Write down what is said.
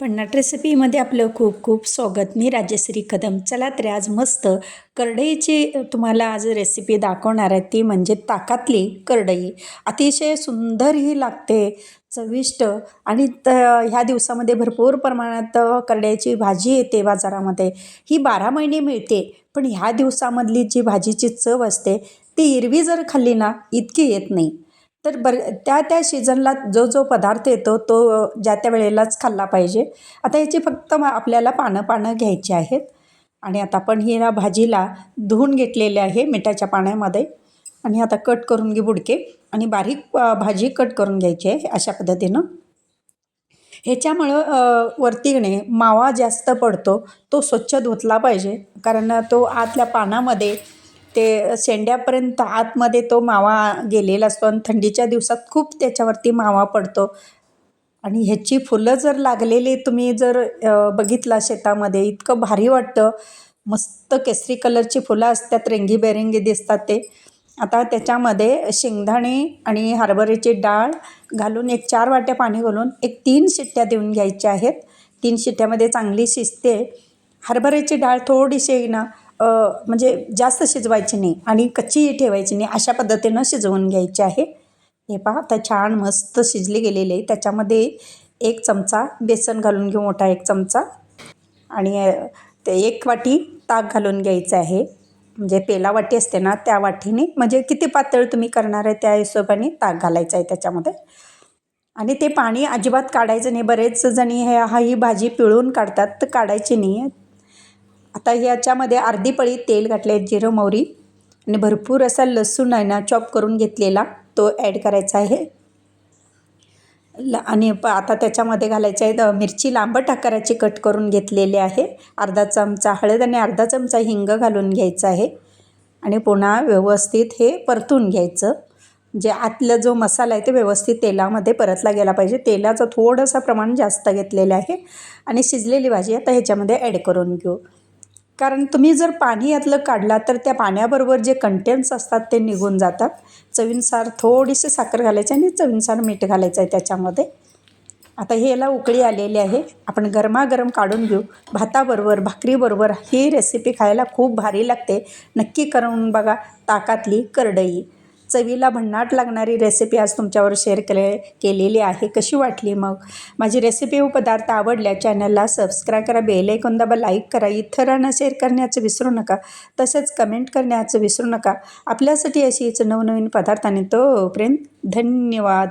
पन्नाट रेसिपीमध्ये आपलं खूप खूप स्वागत. मी राजश्री कदम. चला तर आज मस्त करडईची तुम्हाला आज रेसिपी दाखवणार आहे. ती म्हणजे ताकातली करडई. अतिशय सुंदर ही लागते चविष्ट आणि त ह्या दिवसामध्ये भरपूर प्रमाणात करड्याची भाजी येते बाजारामध्ये. ही बारा महिने मिळते पण ह्या दिवसामधली जी भाजीची चव असते ती हिरवी जर खाल्ली ना इतकी येत नाही. तर बर त्या त्या सीझनला जो जो पदार्थ येतो तो ज्या त्या वेळेलाच खाल्ला पाहिजे. आता याची फक्त आपल्याला पानं पानं घ्यायची आहेत. आणि आता आपण ही ना भाजीला धुवून घेतलेले आहे मिठाच्या पाण्यामध्ये. आणि आता कट करून घे बुडके. आणि बारीक भाजी कट करून घ्यायची आहे अशा पद्धतीनं. ह्याच्यामुळं वरतीने मावा जास्त पडतो. तो स्वच्छ धुतला पाहिजे. कारण तो आतल्या पानामध्ये ते शेंड्यापर्यंत आतमध्ये तो मावा गेलेला असतो आणि थंडीच्या दिवसात खूप त्याच्यावरती मावा पडतो. आणि ह्याची फुलं जर लागलेली तुम्ही जर बघितला शेतामध्ये इतकं भारी वाटतं. मस्त केसरी कलरची फुलं असतात रेंगीबेरंगी दिसतात ते. आता त्याच्यामध्ये शेंगदाणे आणि हरभऱ्याची डाळ घालून एक चार वाट्या पाणी घालून एक तीन शिट्ट्या देऊन घ्यायच्या आहेत. तीन शिट्ट्यामध्ये चांगली शिजते. हरभऱ्याची डाळ थोडीशी ना म्हणजे जास्त शिजवायची नाही आणि कच्चीही ठेवायची नाही अशा पद्धतीनं शिजवून घ्यायची आहे. हे पहा आता छान मस्त शिजली गेलेली आहे. त्याच्यामध्ये एक चमचा बेसन घालून घेऊ मोठा एक चमचा. आणि ते एक वाटी ताक घालून घ्यायचं आहे. म्हणजे पेला वाटी असते ना त्या वाटीने. म्हणजे किती पातळ तुम्ही करणार आहे त्या हिशोबाने ताक घालायचं आहे त्याच्यामध्ये. आणि ते पाणी अजिबात काढायचं नाही. बरेच जणी हे हा ही भाजी पिळून काढतात. तर काढायची नाही. आहे आता ह्याच्यामध्ये अर्धी पळी तेल घातले जिरं मोहरी. आणि भरपूर असा लसूण आहे ना चॉप करून घेतलेला तो ॲड करायचा आहे. ल आणि प आता त्याच्यामध्ये घालायचं आहे मिरची लांबट आकाराची कट करून घेतलेली आहे. अर्धा चमचा हळद आणि अर्धा चमचा हिंग घालून घ्यायचा आहे. आणि पुन्हा व्यवस्थित हे परतून घ्यायचं. जे आतला जो मसाला आहे ते व्यवस्थित तेलामध्ये परतला गेला पाहिजे. तेलाचं थोडंसं प्रमाण जास्त घेतलेलं आहे. आणि शिजलेली भाजी आता ह्याच्यामध्ये ॲड करून घेऊ. कारण तुम्ही जर पाणी यातलं काढला तर त्या पाण्याबरोबर जे कंटेन्स असतात ते निघून जातात. चवीनुसार थोडीशी साखर घालायची आणि चवीनुसार मीठ घालायचं आहे त्याच्यामध्ये. आता हे याला उकळी आलेली आहे. आपण गरमागरम काढून घेऊ. भाताबरोबर भाकरीबरोबर ही रेसिपी खायला खूप भारी लागते. नक्की करून बघा. ताकातली करडई. चवीला भन्नाट लागणारी रेसिपी आज तुमच्यावर शेअर केले केलेली आहे. कशी वाटली मग? माझी रेसिपी व पदार्थ आवडल्या चॅनलला सबस्क्राईब करा बेल ऐकून दाबा लाईक करा. इतरांना शेअर करण्याचं विसरू नका तसेच कमेंट करण्याचं विसरू नका. आपल्यासाठी अशीच नवनवीन पदार्थांनी तोपर्यंत धन्यवाद.